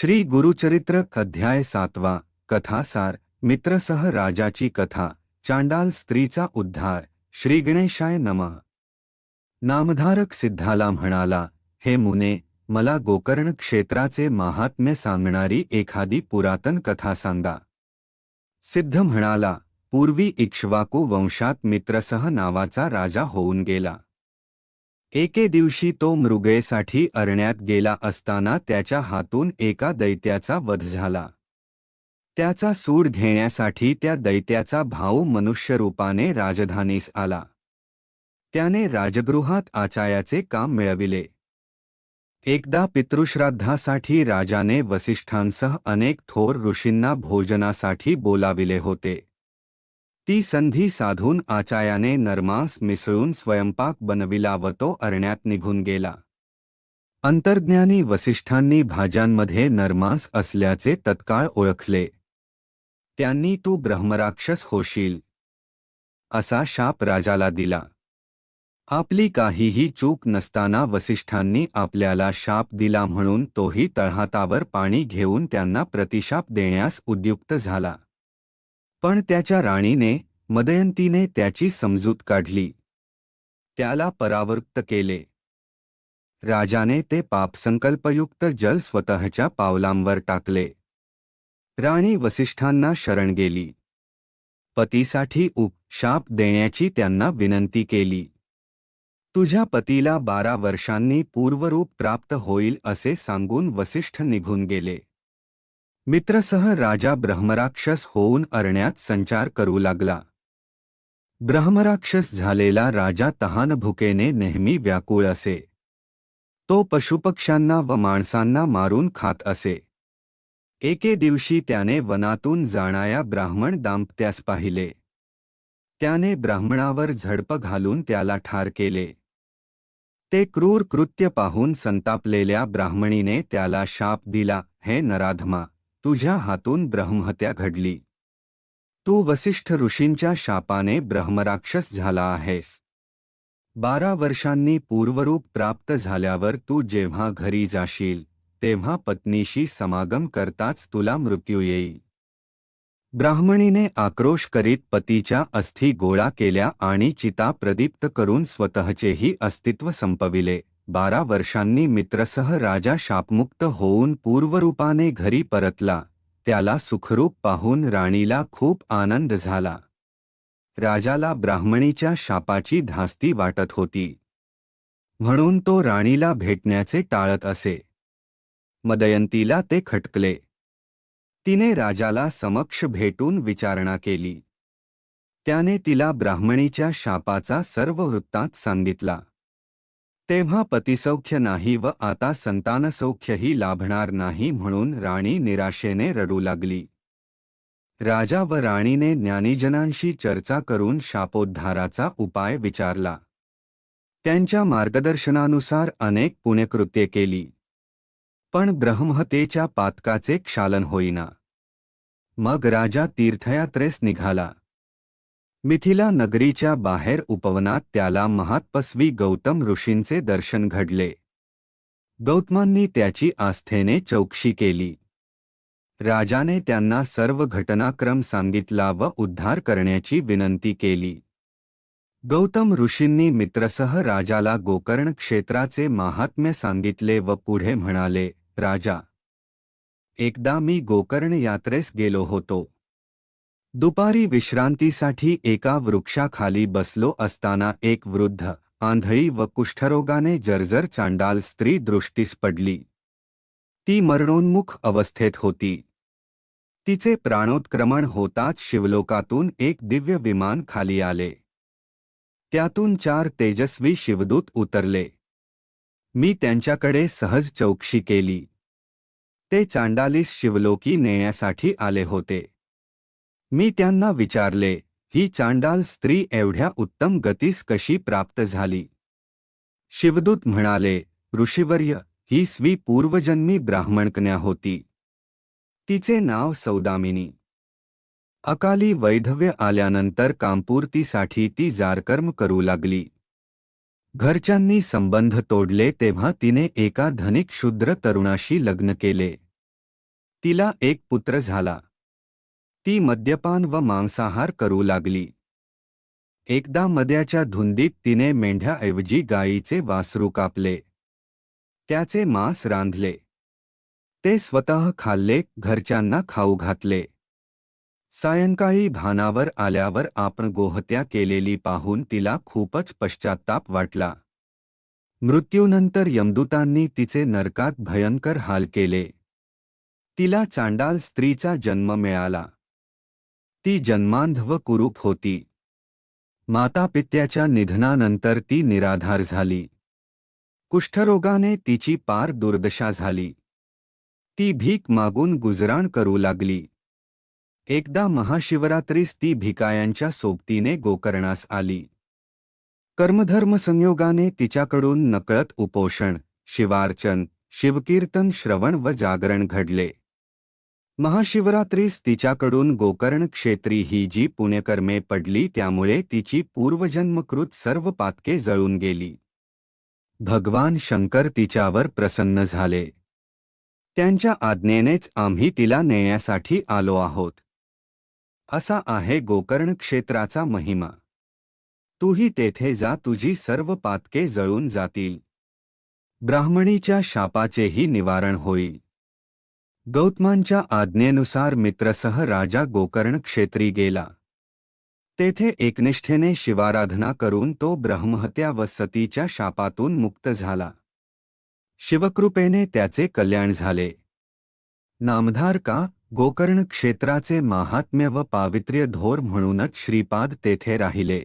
श्री गुरुचरित्र अध्याय सातवा, कथासार मित्रसह राजाची कथा, चांडाल स्त्रीचा उद्धार, श्री गणेशाय नमः. नामधारक सिद्धाला म्हणाला, हे मुने, मला गोकर्ण क्षेत्राचे महात्म्य सांगणारी एखादी पुरातन कथा सांगा. सिद्ध म्हणाला, पूर्वी इक्ष्वाकू वंशात मित्रसह नावाचा राजा होऊन गेला. एके दिवशी तो मृगेसाठी अरण्यात गेला असताना त्याच्या हातून एका दैत्याचा वध झाला. त्याचा सूड घेण्यासाठी त्या दैत्याचा भाऊ मनुष्यरूपाने राजधानीस आला. त्याने राजगृहात आचायाचे काम मिळविले. एकदा पितृश्राद्धासाठी राजाने वसिष्ठांसह अनेक थोर ऋषींना भोजनासाठी बोलाविले होते. ती संधी साधून आचायाने नरमांस मिसळून स्वयंपाक बनविला व अरण्यात निघून गेला. अंतर्ज्ञानी वसिष्ठांनी भाज्यांमध्ये नरमांस असल्याचे तत्काळ ओळखले. त्यांनी तू ब्रह्मराक्षस होशील. असा शाप राजाला दिला. आपली काहीही चूक नसताना वसिष्ठांनी आपल्याला शाप दिला म्हणून तोही तळहातावर पाणी घेऊन त्यांना प्रतिशाप देण्यास उद्युक्त झाला. पण त्याच्या राणीने मदयंतीने त्याची समजूत काढली. त्याला परावृत्त केले. राजाने ते पापसंकल्पयुक्त जल स्वतःच्या पावलांवर टाकले. राणी वसिष्ठांना शरण गेली. पतीसाठी उप शाप देण्याची त्यांना विनंती केली. तुझ्या पतीला बारा वर्षांनी पूर्वरूप प्राप्त होईल असे सांगून वसिष्ठ निघून गेले. मित्रसह राजा ब्रह्मराक्षस होऊन अरण्यात संचार करू लागला. ब्रह्मराक्षस झालेला राजा तहानभुकेने नेहमी व्याकुळ असे. तो पशुपक्ष्यांना व माणसांना मारून खात असे. एके दिवशी त्याने वनातून जाणाया ब्राह्मण दाम्पत्यास पाहिले. त्याने ब्राह्मणावर झडप घालून त्याला ठार केले. ते क्रूर कृत्य पाहून संतापलेल्या ब्राह्मणीने त्याला शाप दिला हे नराधमा तुझ्या हातून ब्रह्महत्या घडली. तू वसिष्ठ ऋषींच्या शापाने ब्रह्मराक्षस झाला आहेस. बारा वर्षांनी पूर्वरूप प्राप्त झाल्यावर तू जेव्हा घरी जाशील तेव्हा पत्नीशी समागम करताच तुला मृत्यू येईल. ब्राह्मणीने आक्रोश करीत पतीच्या अस्थी गोळा केल्या आणि चिता प्रदीप्त करून स्वतःचेही अस्तित्व संपविले. बारा वर्षांनी मित्रसह राजा शापमुक्त होऊन पूर्वरूपाने घरी परतला. त्याला सुखरूप पाहून राणीला खूप आनंद झाला. राजाला ब्राह्मणीच्या शापाची धास्ती वाटत होती. म्हणून तो राणीला भेटण्याचे टाळत असे. मदयंतीला ते खटकले. तिने राजाला समक्ष भेटून विचारणा केली. त्याने तिला ब्राह्मणीच्या शापाचा सर्व वृत्तांत सांगितला. तेव्हा पतिसौख्य नाही व आता संतानसौख्यही लाभणार नाही म्हणून राणी निराशेने रडू लागली. राजा व राणीने ज्ञानीजनांशी चर्चा करून शापोद्धाराचा उपाय विचारला. त्यांच्या मार्गदर्शनानुसार अनेक पुण्यकृत्ये केली. पण ब्रह्महतेच्या पातकाचे क्षालन होईना. मग राजा तीर्थयात्रेस निघाला. मिथिला नगरीच्या बाहेर उपवनात त्याला महातपस्वी गौतम ऋषींचे दर्शन घडले. गौतमांनी त्याची आस्थेने चौकशी केली. राजाने त्यांना सर्व घटनाक्रम सांगितला व उद्धार करण्याची विनंती केली. गौतम ऋषींनी मित्रसह राजाला गोकर्ण क्षेत्राचे महात्म्य सांगितले व पुढे म्हणाले राजा एकदा मी गोकर्ण यात्रेस गेलो होतो. दुपारी विश्रांतीसाठी एका वृक्षाखाली बसलो असताना एक वृद्ध आंधळी व कुष्ठरोगाने जर्जर चांडाल स्त्री दृष्टीस पडली. ती मरणोन्मुख अवस्थेत होती. तिचे प्राणोत्क्रमण होताच शिवलोकातून एक दिव्य विमान खाली आले. त्यातून चार तेजस्वी शिवदूत उतरले. मी त्यांच्याकडे सहज चौकशी केली. ते चांडालीस शिवलोकी नेण्यासाठी आले होते. मी त्यांना विचारले ही चांडाल स्त्री एवढ्या उत्तम गतीस कशी प्राप्त झाली? शिवदूत म्हणाले ऋषिवर्य ही स्वी पूर्वजन्मी ब्राह्मणकन्या होती. तिचे नाव सौदामिनी. अकाली वैधव्य आल्यानंतर कामपूर्तीसाठी ती जारकर्म करू लागली. घरच्यांनी संबंध तोडले तेव्हा तिने एका धनिक शूद्र तरुणाशी लग्न केले. तिला एक पुत्र झाला. ती मद्यपान व मांसाहार करू लागली. एकदा मद्याच्या धुंदीत तिने मेंढ्याऐवजी गायीचे वासरू कापले. त्याचे मांस रांधले. ते स्वतः खाल्ले घरच्यांना खाऊ घातले. सायंकाळी भानावर आल्यावर आपण गोहत्या केलेली पाहून तिला खूपच पश्चात्ताप वाटला. मृत्यूनंतर यमदूतांनी तिचे नरकात भयंकर हाल केले. तिला चांडाल स्त्रीचा जन्म मिळाला. ती जन्मांध व कुरूप होती. मातापित्याच्या निधनानंतर ती निराधार झाली. कुष्ठरोगाने तिची पार दुर्दशा झाली. ती भीक मागून गुजराण करू लागली. एकदा महाशिवरात्रीस ती भिकायांच्या सोबतीने गोकर्णास आली. कर्मधर्म संयोगाने तिच्याकडून नकळत उपोषण शिवार्चन शिवकीर्तन श्रवण व जागरण घडले. महाशिवरात्रीस तिच्याकडून गोकर्ण क्षेत्री ही जी पुण्यकर्मे पडली त्यामुळे तिची पूर्वजन्मकृत सर्व पातके जळून गेली. भगवान शंकर तिच्यावर प्रसन्न झाले. त्यांच्या आज्ञेनेच आम्ही तिला नेण्यासाठी आलो आहोत. असा आहे गोकर्ण क्षेत्राचा महिमा. तूही तेथे जा तुझी सर्व पातके जळून जातील. ब्राह्मणीच्या शापाचेही निवारण होईल. गौतमांच्या आज्ञेनुसार मित्रसह राजा गोकर्ण क्षेत्री गेला. तेथे एकनिष्ठेने शिवाराधना करून तो ब्रह्महत्या व सतीच्या शापातून मुक्त झाला. शिवकृपेने त्याचे कल्याण झाले. नामधार का गोकर्ण क्षेत्राचे माहात्म्य व पावित्र्य धोर म्हणूनच श्रीपाद तेथे राहिले.